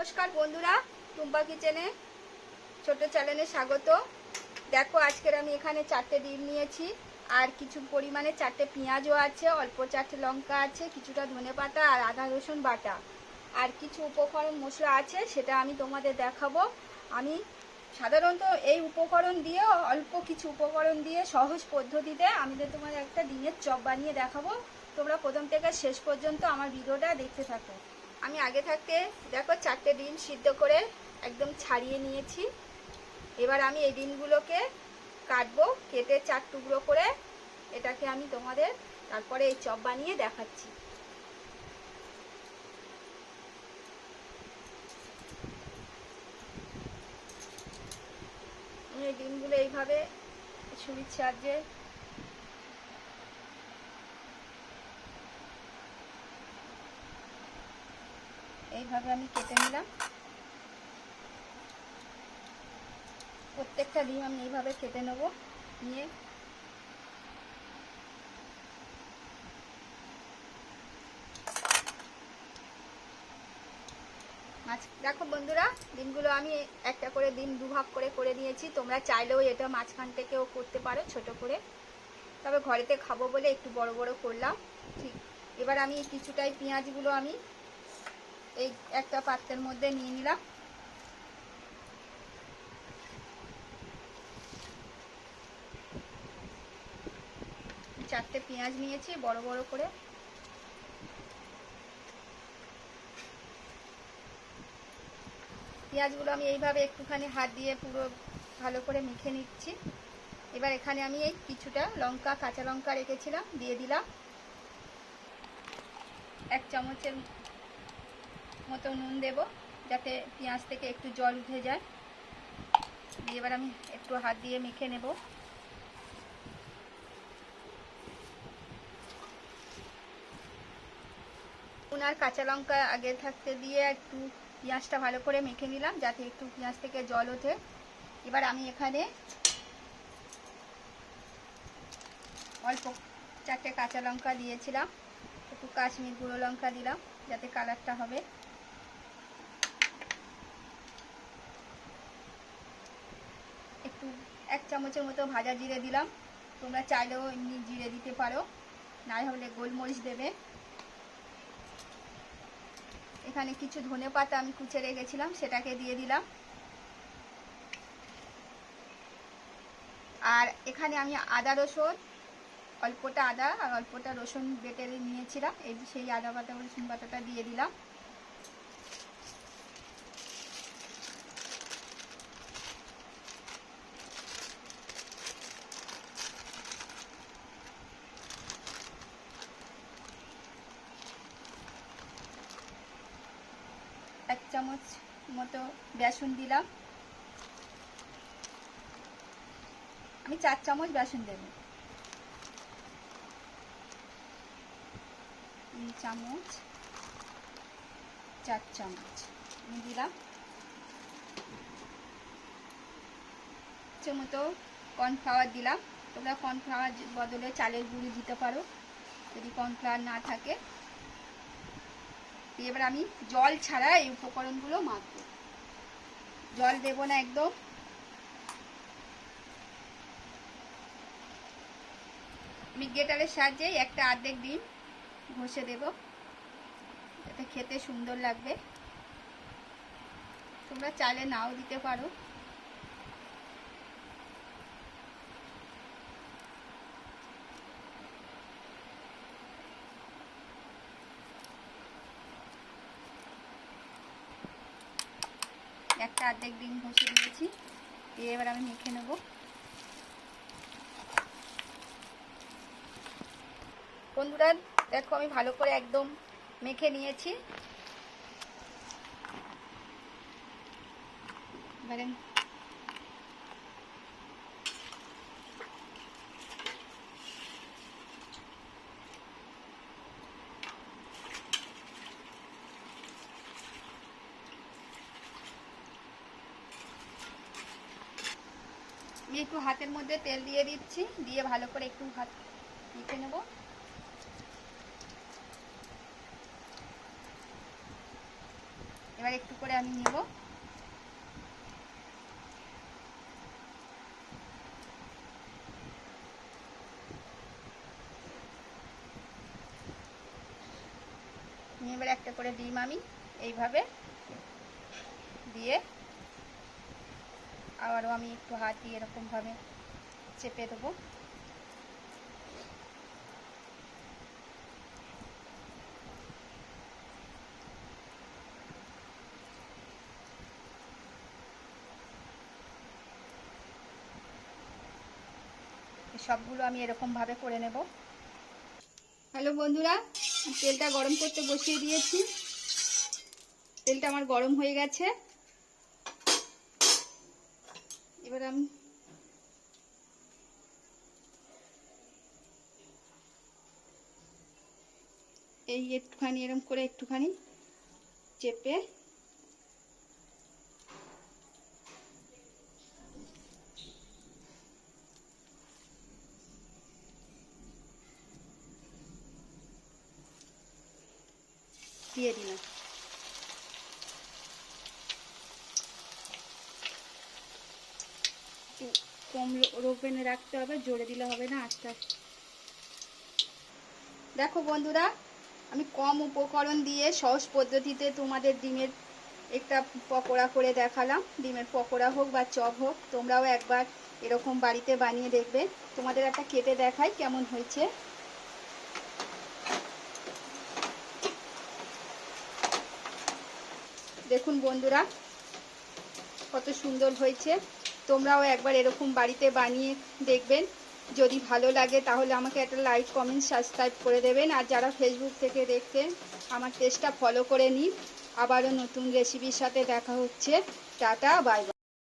নমস্কার বন্ধুরা, টুম্পা কিচেনে ছোট চ্যানেলে স্বাগত। দেখো, আজকের আমি এখানে চারটে ডিম নিয়েছি, আর কিছু পরিমাণে চারটে পেঁয়াজও আছে, অল্প চারটে লঙ্কা আছে, কিছুটা ধনে পাতা আর আদা রসুন বাটা। আর কিছু উপকরণ মশলা আছে, সেটা আমি তোমাদের দেখাবো। আমি সাধারণত এই উপকরণ দিয়ে, অল্প কিছু উপকরণ দিয়ে সহজ পদ্ধতিতে আমি তোমাদের একটা ডিমের চপ বানিয়ে দেখাবো। তোমরা প্রথম থেকে শেষ পর্যন্ত আমার ভিডিওটা দেখতে থাকো। আমি আগে থাকতে দেখো চারটে ডিম সিদ্ধ করে একদম ছাড়িয়ে নিয়েছি। এবার আমি এই ডিমগুলোকে কাটবো, কেটে চার টুকরো করে এটাকে আমি তোমাদের তারপরে এই চপ বানিয়ে দেখাচ্ছি। এই ডিমগুলো এইভাবে ছুরির সাহায্যে এইভাবে আমি কেটে নিলাম। প্রত্যেকটা ডিম আমি এইভাবে কেটে নেব, নিয়ে। মাছ, দেখো বন্ধুরা, ডিমগুলো আমি একটা করে ডিম দুভাগ করে করে নিয়েছি তোমরা চাইলেও এটা মাঝখান থেকেও করতে পারো, ছোট করে। তবে ঘরেতে খাব বলে একটু বড় বড় করলাম। ঠিক, এবার আমি কিছুটাই পেঁয়াজগুলো আমি এই একটা পাত্রের মধ্যে নিয়ে নিলাম। চারটে পেঁয়াজ নিয়েছি, বড় বড় করে। পেঁয়াজগুলো আমি এইভাবে একটুখানি হাত দিয়ে পুরো ভালো করে মেখে নিচ্ছি। এবার এখানে আমি এই কিছুটা লঙ্কা, কাঁচা লঙ্কা রেখেছিলাম, দিয়ে দিলাম। এক চামচের মতো নুন দেব, যাতে পেঁয়াজ থেকে একটু জল উঠে যায়। দিয়ে এবার আমি একটু হাত দিয়ে মেখে নেব। নুন আর কাঁচা লঙ্কা আগে থাকতে দিয়ে একটু পেঁয়াজটা ভালো করে মেখে নিলাম, যাতে একটু পেঁয়াজ থেকে জল ওঠে। এবার আমি এখানে অল্প চারটে কাঁচা লঙ্কা দিয়েছিলাম, একটু কাশ্মীর গুঁড়ো লঙ্কা দিলাম, যাতে কালারটা হবে একটু এক চামচের মতো ভাজা জিরে দিলাম। তোমরা চাইলেও এমনি জিরে দিতে পারো। নাই হলে গোলমরিচ দেবে। এখানে কিছু ধনে পাতা আমি কুচে রেখেছিলাম, সেটাকে দিয়ে দিলাম। আর এখানে আমি আদা রসুন, অল্পটা আদা আর অল্পটা রসুন বেটে নিয়েছিলাম। এই সেই আদা বাটা রসুন বাটাটা দিয়ে দিলাম। চামচ মতো বেসন দিলাম। আমি চার চামচ বেসন দেব। চামচ, চার চামচ আমি দিলাম। মতো কর্নফ্লাওয়ার দিলাম। তোমরা কর্নফ্লাওয়ার বদলে চালের গুঁড়ি দিতে পারো। যদি কর্নফ্লাওয়ার না থাকে। এবার আমি জল ছাড়া এই উপকরণগুলো মাখবো। জল দেব না একদম। আমি গেটারের সাহায্যে একটা আর্ধেক ডিম ঘষে দেব। এটা খেতে সুন্দর লাগবে। তোমরা চালে নাও দিতে পারো। একটা অর্ধেক ডিম ঘষে দিয়েছি। দিয়ে এবার আমি মেখে নেব। বন্ধুরা, দেখো আমি ভালো করে একদম মেখে নিয়েছি। এবারে আমি একটু হাতের মধ্যে তেল দিয়ে দিচ্ছি, দিয়ে ভালো করে একটু হাত মেখে নেব। এবার একটু করে আমি নেব। এবার একটা করে ডিম আমি এইভাবে দিয়ে আবারও আমি একটু হাত দিয়ে এরকমভাবে চেপে দেবো। সবগুলো আমি এরকমভাবে করে নেব। হ্যালো বন্ধুরা, তেলটা গরম করতে বসিয়ে দিয়েছি। তেলটা আমার গরম হয়ে গেছে। এবার আমি এই একটুখানি এরকম করে একটুখানি চেপে দিয়ে দিলাম। কম রোপেনে রাখতে হবে, জোরে দিলে হবে না আস্তে আস্তে। দেখো বন্ধুরা, আমি কম উপকরণ দিয়ে সহজ পদ্ধতিতে তোমাদের ডিমের একটা পকোড়া করে দেখালাম। ডিমের পকোড়া হোক বা চপ হোক, তোমরাও একবার এরকম বাড়িতে বানিয়ে দেখবে। তোমাদের একটা কেটে দেখাই কেমন হয়েছে। দেখুন বন্ধুরা, কত সুন্দর হয়েছে। তোমরাও একবার এরকম বাড়িতে বানিয়ে দেখবেন। যদি ভালো লাগে তাহলে আমাকে একটা লাইক, কমেন্ট, সাবস্ক্রাইব করে দেবেন। আর যারা ফেসবুক থেকে দেখছেন, আমার টেস্টটা ফলো করে নিন। আবারও নতুন রেসিপির সাথে দেখা হচ্ছে। Tata bye bye